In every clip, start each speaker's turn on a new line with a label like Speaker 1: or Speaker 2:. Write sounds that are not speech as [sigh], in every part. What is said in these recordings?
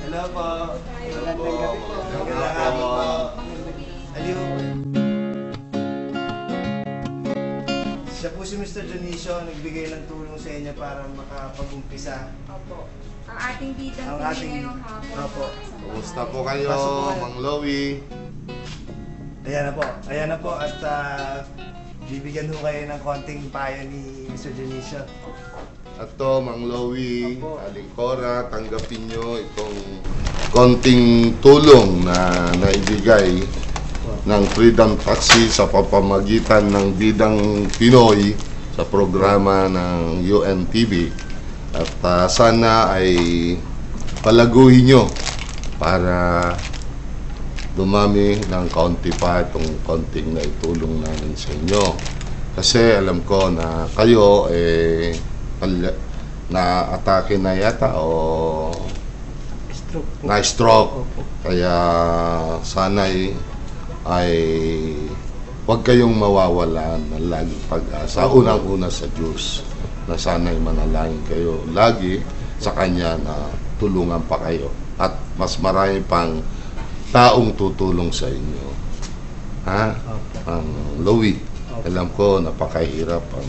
Speaker 1: Hello po. Magandang gabi po. Magandang gabi po. Aliw. Siya po si Mr. Dionisio, nagbigay ng tulong sa inyo para makapag-umpisa.
Speaker 2: Opo. Ang ating bidang
Speaker 1: Ang ating-
Speaker 2: ngayong hapon.
Speaker 1: Opo.
Speaker 3: Kumusta po kayo,
Speaker 1: Pasok po kayo.
Speaker 3: Mang Lowy?
Speaker 1: Ayan na po. Ayan na po. At ah, bibigyan ho kayo ng konting payo ni Mr. Dionisio.
Speaker 3: At to, Mang Lowy. Aling Cora, tanggapin nyo itong konting tulong na naibigay ng Freedom Taxi sa papamagitan ng Bidang Pinoy sa programa ng UNTV. At ah, sana ay palaguhin nyo para dumami ng kaunti pa itong konting na itulong namin sa inyo. Kasi alam ko na kayo eh na atake na yata o
Speaker 1: Stroke
Speaker 3: na stroke. Kaya sana ay, ay huwag kayong mawawalan ng laging pag-asa. Unang-una sa Diyos na sana'y manalangin kayo lagi sa Kanya na tulungan pa kayo. At mas marami pang taong tutulong sa inyo. Ha? Ang Louie, alam ko napakahirap ang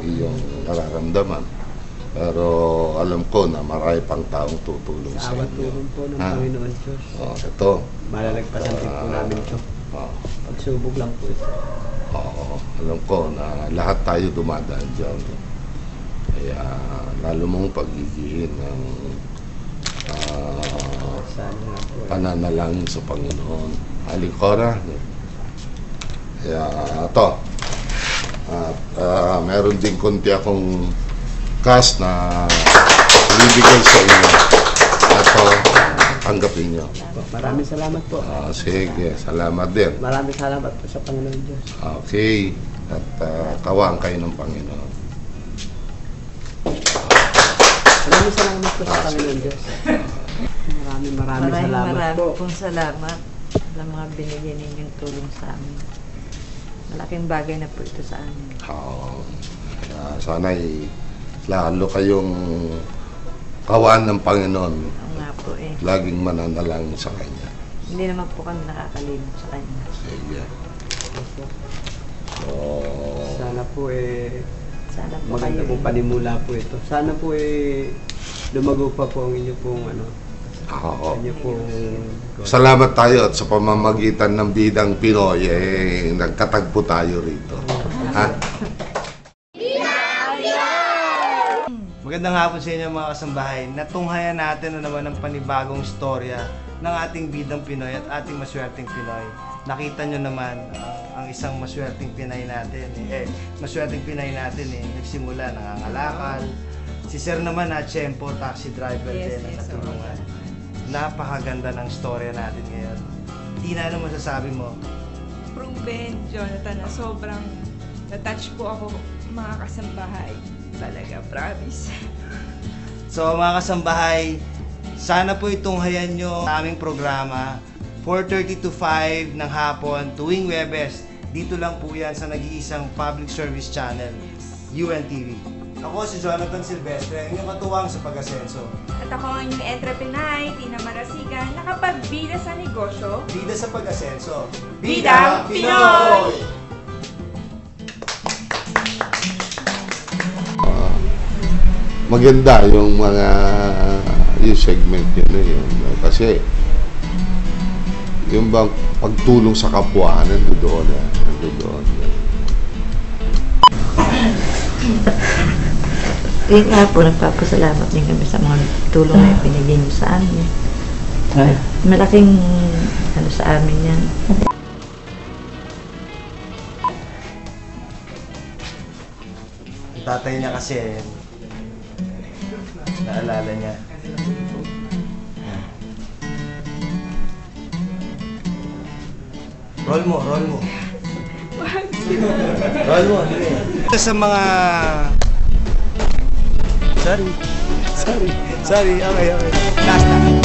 Speaker 3: iyong nararamdaman. Pero alam ko na marami pang taong tutulong sa
Speaker 4: Awat
Speaker 3: inyo.
Speaker 4: tulong po ng
Speaker 3: Ha?
Speaker 4: Panginoon Diyos.
Speaker 3: Oh, ito.
Speaker 4: Malalagpasan din po namin ito.
Speaker 3: Oh,
Speaker 4: Pagsubok lang po ito.
Speaker 3: oo, alam ko na lahat tayo dumadaan dyan. Kaya lalo mong pagigihin ng ah,
Speaker 4: nga po.
Speaker 3: Pananalangin sa Panginoon. Alikora. Kaya ito. At ah, meron din konti akong cash na ibibigay sa inyo. Ito, tanggapin nyo.
Speaker 4: Maraming salamat po.
Speaker 3: Ah, sige, salamat din.
Speaker 4: Maraming salamat po sa Panginoon Diyos.
Speaker 3: Okay. At uh, kawaan kayo ng Panginoon.
Speaker 4: Maraming salamat po sa Panginoon Diyos. Maraming maraming
Speaker 5: Maraming
Speaker 4: salamat
Speaker 5: maraming
Speaker 4: po.
Speaker 5: pong salamat sa mga binigyan ninyong tulong sa amin. Malaking bagay na po ito sa amin.
Speaker 3: Oo. Kaya sana'y lalo kayong kawaan ng Panginoon.
Speaker 5: Oo nga po eh.
Speaker 3: Laging mananalangin sa Kanya.
Speaker 5: Hindi naman po kami nakakalimot sa kanya.
Speaker 3: Sige. So,
Speaker 4: Sana po eh,
Speaker 5: Sana po
Speaker 4: maganda
Speaker 5: kayo.
Speaker 4: po panimula po ito. Sana po eh, lumago pa po ang inyo pong ano,
Speaker 3: oo. Salamat tayo at sa pamamagitan ng bidang Pinoy, eh, nagkatagpo tayo rito. Ha?
Speaker 1: Magandang hapon sa inyo mga kasambahay. Natunghayan natin na naman ang panibagong storya ng ating bidang Pinoy at ating maswerteng Pinoy. Nakita nyo naman ah, ang isang maswerteng Pinay natin. Eh, maswerteng Pinay natin eh, nagsimula nangangalakal. Si Sir naman na Chempo, taxi driver
Speaker 2: Yes,
Speaker 1: din na
Speaker 2: yes,
Speaker 1: natulungan. Napakaganda ng storya natin ngayon. Tina, ano masasabi mo?
Speaker 2: Proven, Jonathan, na sobrang na-touch po ako mga kasambahay. Talaga, promise. [laughs]
Speaker 1: So mga kasambahay, sana po itong hayan nyo sa aming programa 4.30 to 5 ng hapon tuwing Webes. Dito lang po yan sa nag-iisang public service channel, UNTV. Ako si Jonathan Silvestre, ang inyong katuwang sa pag-asenso.
Speaker 2: At ako ang inyong entrepreneur, Tina Marasigan, nakapagbida sa negosyo.
Speaker 1: Bida sa pag-asenso.
Speaker 2: Bida Pinoy!
Speaker 3: maganda yung mga yung segment yun na yun. Kasi yung bang pagtulong sa kapwa, nandoon eh.
Speaker 5: Kaya nga po, nagpapasalamat din kami sa mga tulong na binigyan niyo sa amin. Malaking ano sa amin yan.
Speaker 1: Tatay niya kasi, naalala niya. Roll mo, roll mo. [laughs] roll mo, sa mga... Sorry. Sorry. Sorry, okay, okay. Last na.